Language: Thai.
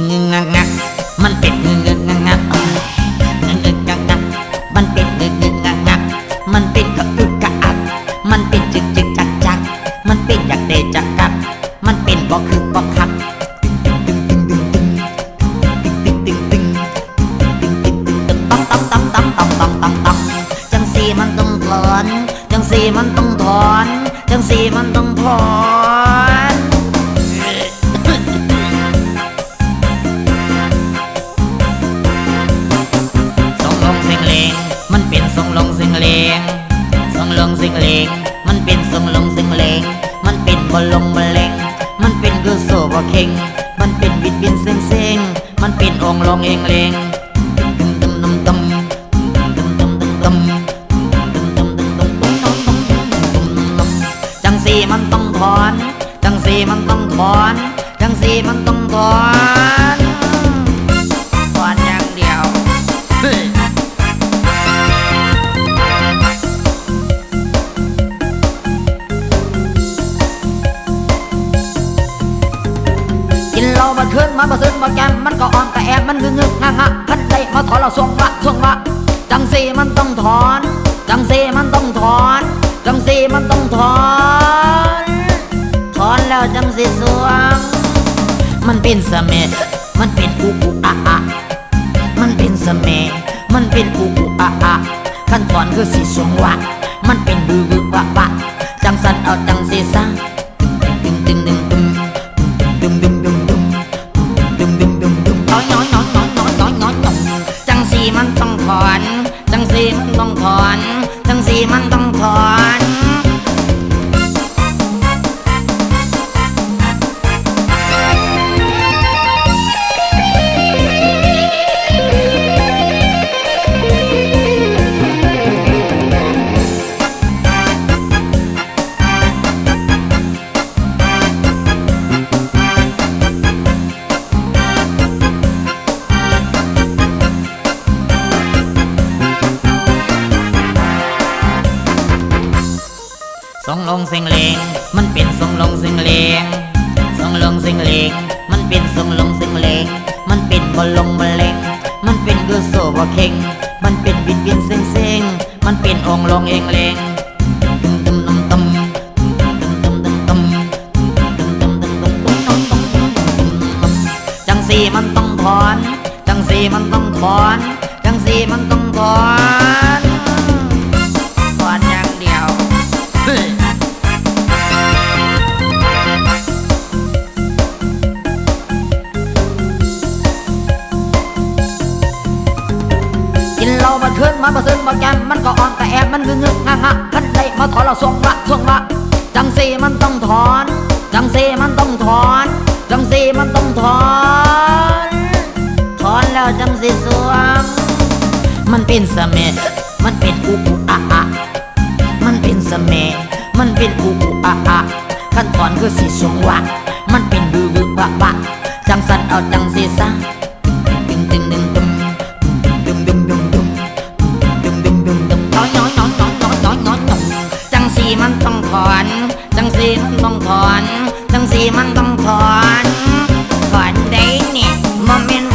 งงงงมันเป็นงงงงงงงงงงมันเป็นงงงงงมันเป็นกระอึกกระอักมันเป็นจึกจึกจักจักมันเป็นอยากเดจักกับ มันเป็นบอกคือบอกคักจังสีมันต้องถอน จังสีมันต้องถอน จังสีมันต้องถอน บอลงบอลเลงมันเป็นคือโซบะเข่งมันเป็นวิดวินเซ็งเซ็งมันเป็นองค์ลงเองเลงตึมตึมตึมตึมตึมตึมตึมตึมตึมตึมตึมตึมตึมตึมตึมตึมจังสีมันต้องถอน จังสีมันต้องถอน จังสีมันต้องถอน เหล้ามาคืนมาบ่ซึนบ่แกมมันก็อ่อนกระแอบมันงึงงึงงะงะพันได้มาถอนเราสวงวะสวงวะจังสีมันต้องถอน จังสีมันต้องถอน จังสีมันต้องถอน ถอนแล้วจังสีสวง มันเป็นเสมมันเป็นอุอุอะอะมันเป็นเสมมันเป็นอุอุอะอะขั้นตอนคือสีสวงวะมันเป็นบือบือวะวะจังสันเอาจังสีซะ จังสี่มันต้องถอน ทั้งสี่มันต้องถอน ทรงลงเสียงเลงมันเป็นทรงลงเสียงเลงทรงลงเสียงเลงมันเป็นทรงลงเสียงเลงมันเป็นบอลลงบอลเล็งมันเป็นกุโซบอเข่งมันเป็นบินเบีนเซ็งเซ็งมันเป็นองลงเองเลงจังสีมันต้องถอน จังสีมันต้องถอน มาคืนบ่ซึนมาแกมมันก็อ่อนแต่แอบมันงึงงึงงะงะพันได้มาถอนเราสวงวะสวงวะจังสีมันต้องถอน จังสีมันต้องถอน จังสีมันต้องถอน ถอนแล้วจังสีสวงมันเป็นเสเมมันเป็นอุอุอะอะมันเป็นเสเมมันเป็นอุอุอะอะขั้นตอนคือสีสวงวะมันเป็นบือบือวะวะจังสันเอาจังสีซะ อนจังสีมันต้องถอน จังสีมันต้องถอนถอนได้เนี่มัมเมน